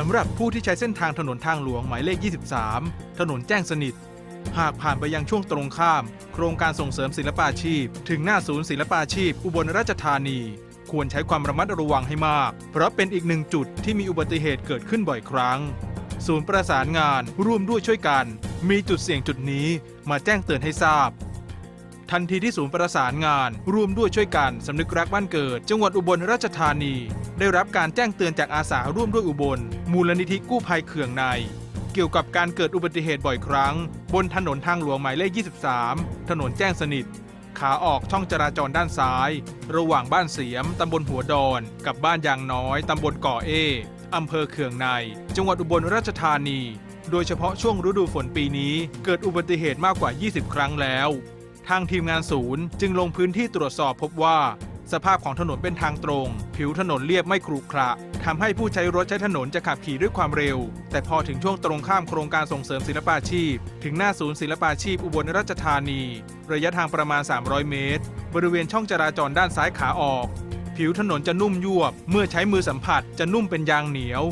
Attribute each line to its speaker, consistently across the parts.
Speaker 1: สำหรับผู้ที่ใช้เส้นทางถนนทางหลวงหมายเลข 23 ถนนแจ้งสนิท หากผ่านไปยังช่วงตรงข้าม โครงการส่งเสริมศิลปาชีพ ถึงหน้าศูนย์ศิลปาชีพ อุบลราชธานี ควรใช้ความระมัดระวังให้มาก เพราะเป็นอีกหนึ่งจุดที่มีอุบัติเหตุเกิดขึ้นบ่อยครั้ง ศูนย์ประสานงานร่วมด้วยช่วยกัน มีจุดเสี่ยงจุดนี้มาแจ้งเตือนให้ทราบ ทันทีที่ศูนย์ประสานงานร่วมด้วยช่วยกันสำนึกรักบ้านเกิด จังหวัดอุบลราชธานี ได้รับการแจ้งเตือนจากอาสาร่วมด้วยอุบล มูลนิธิกู้ภัยเขื่องใน เกี่ยวกับการเกิดอุบัติเหตุบ่อยครั้ง บนถนนทางหลวงหมายเลข 23 ถนนแจ้งสนิท ขาออกช่องจราจรด้านซ้าย ระหว่างบ้านเสียมตำบลหัวดอน กับบ้านยางน้อยตำบลก่อเออำเภอเขื่องใน จังหวัดอุบลราชธานี โดยเฉพาะช่วงฤดูฝนปีนี้ เกิดอุบัติเหตุมากกว่า 20 ครั้งแล้ว ทางทีมงานศูนย์ จึงลงพื้นที่ตรวจสอบพบว่า สภาพของถนนเป็นทางตรง ผิวถนนเรียบไม่ขรุขระทำให้ผู้ใช้รถใช้ถนนจะขับขี่ด้วยความเร็ว แต่พอถึงช่วงตรงข้ามโครงการส่งเสริมศิลปาชีพ ถึงหน้าศูนย์ศิลปาชีพอุบลราชธานี ระยะทางประมาณ 300 เมตร บริเวณช่องจราจรด้านซ้ายขาออก ผิวถนนจะนุ่มยวบ เมื่อใช้มือสัมผัสจะนุ่มเป็นยางเหนียว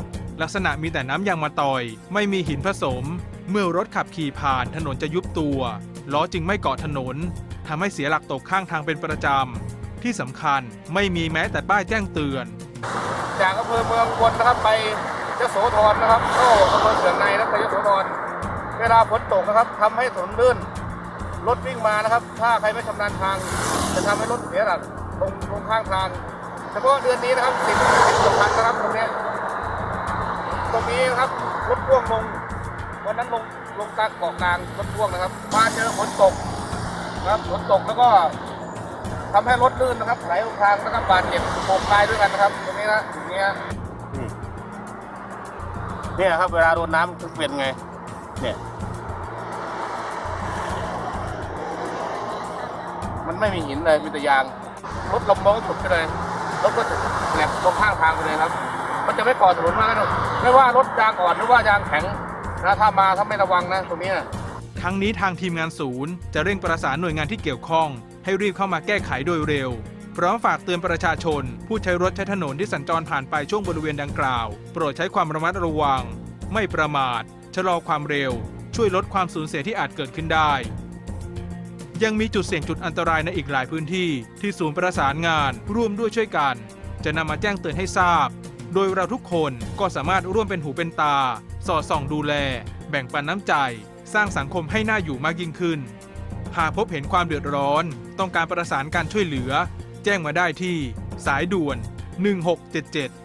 Speaker 1: ลักษณะมีแต่น้ำยางมาต่อย ไม่มีหินผสม เมื่อรถขับขี่ผ่านถนนจะยุบตัว ล้อจึงไม่เกาะถนนทำให้เสียหลักตกข้างทางเป็นประจำ ที่สำคัญไม่มีแม้แต่ป้ายแจ้งเตือน
Speaker 2: จากอำเภอเมืองอุบนนะครับไปยโสธรนะครับเข้าอำเภอเสืองในแล้วไปยโสธรเวลาฝนตกนะครับทำให้ถนนลื่นรถวิ่งมานะครับ ถ้าใครไม่ชำนาญทาง จะทำให้รถเสียหลักลงลงข้างทางเฉพาะเดือนนี้นะครับสิบสิบกว่าคันนะครับตรงนี้ตรงนี้นะครับรถพ่วงลง วันนั้นลงลงกลางเกาะกลางรถพ่วงนะครับ มาเจอฝนตกนะครับฝนตกแล้วก็ทำให้รถลื่นนะครับไหลลงทางนะครับบาดเจ็บโผกายด้วยกันนะครับ ตรงนี้นะตรงนี้เนี่ยครับเวลาโดนน้ำเป็นไง เนี่ย มันไม่มีหินเลยมีแต่ยางรถลมมองสุดไปเลยรถก็แหลกลงข้างทางไปเลยครับ มันจะไม่ก่อถนนมากนะไม่ว่ารถยางอ่อนหรือว่ายางแข็ง นะถ้ามาถ้าไม่ระวังนะตรงนี้นะ
Speaker 1: ทั้งนี้ทางทีมงานศูนย์ จะเร่งประสานหน่วยงานที่เกี่ยวข้อง ให้รีบเข้ามาแก้ไขโดยเร็ว พร้อมฝากเตือนประชาชน ผู้ใช้รถใช้ถนนที่สัญจรผ่านไปช่วงบริเวณดังกล่าว โปรดใช้ความระมัดระวัง ไม่ประมาท ชะลอความเร็ว ช่วยลดความสูญเสียที่อาจเกิดขึ้นได้ ยังมีจุดเสี่ยงจุดอันตรายในอีกหลายพื้นที่ ที่ศูนย์ประสานงาน ร่วมด้วยช่วยกัน จะนำมาแจ้งเตือนให้ทราบ โดยเราทุกคนก็สามารถร่วมเป็นหูเป็นตา สอดส่องดูแล แบ่งปันน้ำใจ สร้างสังคมให้น่าอยู่มากยิ่งขึ้น หากพบเห็นความเดือดร้อน ต้องการประสานการช่วยเหลือ แจ้งมาได้ที่ สายด่วน 1677